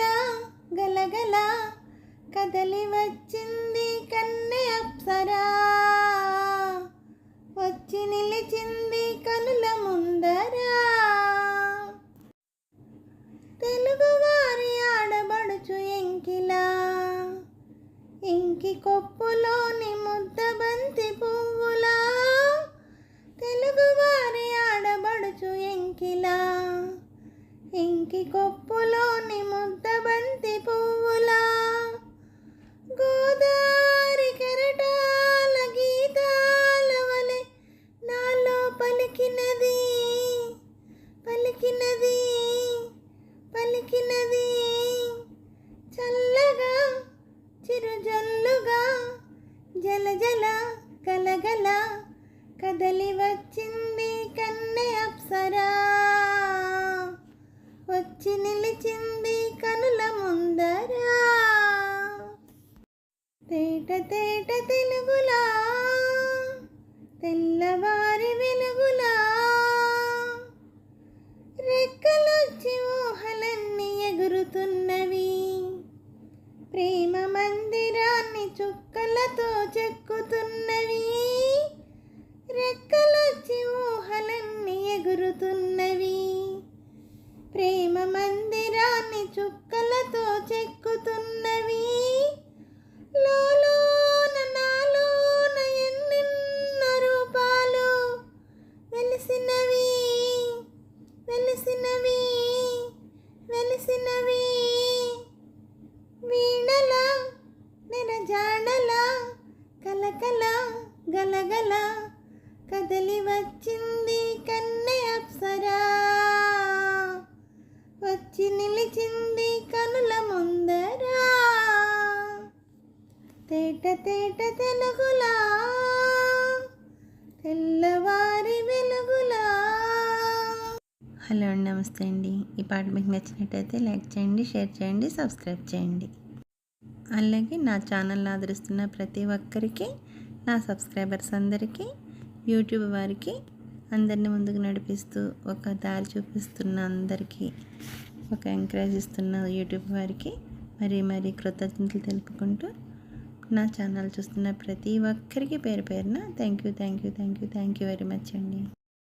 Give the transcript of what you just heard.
కలకల గలగల కదలి వచ్చింది కన్నె అప్సరా. వచ్చి నిలిచింది కనుల ముందరా. తెలుగువారి ఆడబడుచు ఎంకిలా. ఇంకి కొప్పులోని ముద్దబంతి పువ్వులా. తెలుగువారి ఆడబడుచు ఎంకిలా. ఇంకి కొప్పులోని జల కలగల. కదలి వచ్చింది కన్నె అప్సరా. వచ్చి నిలిచింది కనుల ముందరా. తేట తేట తెలుగులా. తెల్లవారి వెలుగులా. రెక్కలొచ్చి చుక్కలతో చెక్కుతున్నవి. లోలోన నాలోన ఎన్నెన్న రూపాలు వెలిసినవి వెలిసినవి వెలిసినవి. వీణల నిరజాడల కలకల గలగల కదలి వచ్చింది కన్నె అప్సరా. వచ్చి నిలిచింది కనుల ముందరా. తేట తేట తెలుగులా తెల్లవారి వెలుగులా. హలో అండి నమస్తే అండి. ఈ పాట మీకు నచ్చినట్టయితే లైక్ చేయండి షేర్ చేయండి సబ్స్క్రైబ్ చేయండి. అలాగే నా ఛానల్ ఆదరిస్తున్న ప్రతి ఒక్కరికి నా సబ్స్క్రైబర్స్ అందరికీ యూట్యూబ్ వారికి అందరిని ముందుకు నడిపిస్తూ ఒక దారి చూపిస్తున్న అందరికీ ఒక ఎంకరేజ్ ఇస్తున్న యూట్యూబ్ వారికి. మరి మరి కృతజ్ఞతలు తెలుపుకుంటూ నా ఛానల్ చూస్తున్న ప్రతి ఒక్కరికి పేరు పేరున thank you thank you thank you thank you very much అండి.